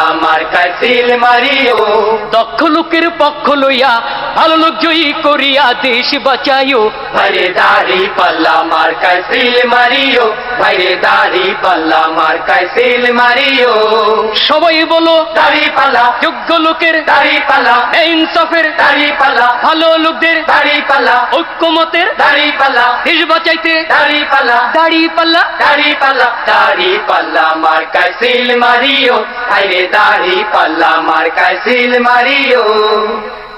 পাল্লা কাছিল মারিও। দক্ষ লোকের পক্ষ লইয়া ভালো লোক জয়ী করিয়া দেশ বাঁচাইও। ভাইরে দাড়ি পাল্লা মার্কায় সিল মারিও। ভাইরে দাড়ি পাল্লা মার্কায় সিল মারিও। সবাই বলো দাড়ি পাল্লা। যোগ্য লোকের দাড়ি পাল্লা। ইনসাফের দাড়ি পাল্লা। ভালো লোকদের দাড়ি পাল্লা। ঐক্যমতের দাড়ি পাল্লা। দেশ বাঁচাইতে দাড়ি পাল্লা। দাড়ি পাল্লা। দাড়ি পাল্লা। দাড়ি পাল্লা মার্কায় সিল মারিও। হাইরে দাড়ি পাল্লা মার্কায় সিল মারিও।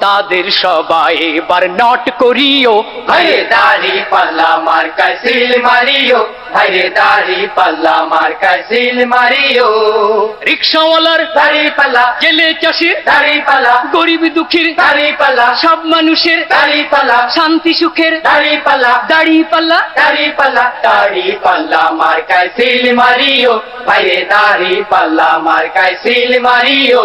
তাদের সবাই এবার নট করিও। হাইরে দাড়ি পাল্লা মার্কায় সিল মারিও। হাইরে দাড়ি পাল্লা মার্কায় সিল মারিও। রিক্সাওয়ালার দাড়ি পাল্লা। জেলে চাষির দাড়ি পাল্লা। গরিব দুঃখীর দাড়ি পাল্লা। সব মানুষের দাড়ি পাল্লা। শান্তি সুখের দাড়ি পাল্লা। দাড়ি পাল্লা। দাড়ি পাল্লা। দাড়ি পাল্লা মার্কায় সিল মারিও। বাইরে দাড়ি পাল্লা মার্কায় সিল মারিও।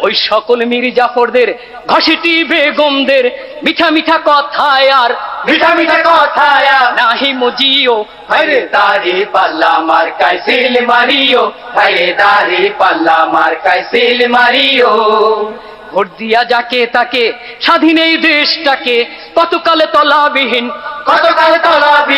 ওই সকল মীর জাফরদের ঘষেটি বেগমদের মিঠা মিঠা কথায় আর মিঠা মিঠা কথায় নাহি মজিও। বাইরে দাড়ি পাল্লা মার্কায় সিল মারিও। বাইরে দাড়ি পাল্লা মার্কায় সিল মারিও। ভোট দিয়া যাকে তাকে স্বাধীন এই দেশটাকে কতকালে তলাবিহীন কতকাল তলাবিহীন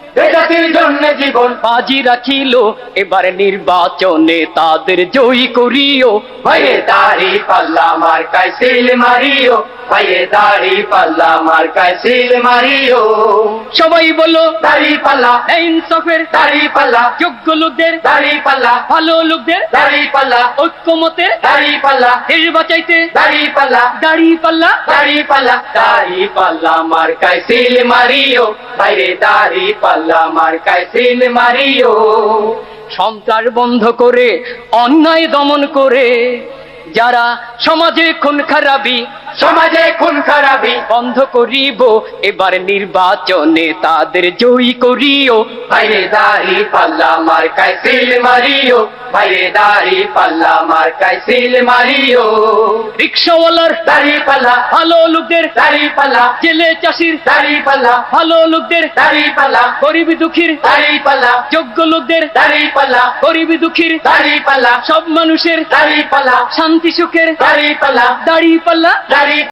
জাতির জন্য জীবন বাজি রাখিল এবার নির্বাচনে তাদের জয়ী করিও। বাইরে দাড়ি পাল্লা মার্কায় সিল মারিও বাইরে দাড়ি পাল্লা মার্কায় সিল মারিও। সবাই বলো দাড়ি পাল্লা ইনসাফের দাড়ি পাল্লা যোগ্য লোকদের দাড়ি পাল্লা ভালো লোকদের দাড়ি পাল্লা ঐক্যমতের দাড়ি পাল্লা দেশ বাঁচাইতে। দাড়ি পাল্লা দাড়ি পাল্লা দাড়ি পাল্লা দাড়ি পাল্লা মার্কায় সিল মারিও বাইরে দাড়ি পাল্লা। মার্কায় সিল মারিও। সন্ত্রাস বন্ধ করে অন্যায় দমন করে যারা সমাজে খুন খারাপি সমাজে খুন খারাপি বন্ধ করিব এবার নির্বাচনে তাদের জয়ী করিও বাইরে দাড়ি পাল্লা মার্কায় সিল মারিও বাইরে দাড়ি পাল্লা মার্কায় সিল মারিও রিক্সাওয়ালার দাড়ি পাল্লা ভালো লোকদের দাড়ি পাল্লা জেলে চাষির দাড়ি পাল্লা ভালো লোকদের দাড়ি পাল্লা গরিব দুঃখীর দাড়ি পাল্লা যোগ্য লোকদের দাড়ি পাল্লা গরিব দুঃখীর দাড়ি পাল্লা সব মানুষের দাড়ি পাল্লা শান্তি সুখের দাড়ি পাল্লা দাড়ি পাল্লা daddy.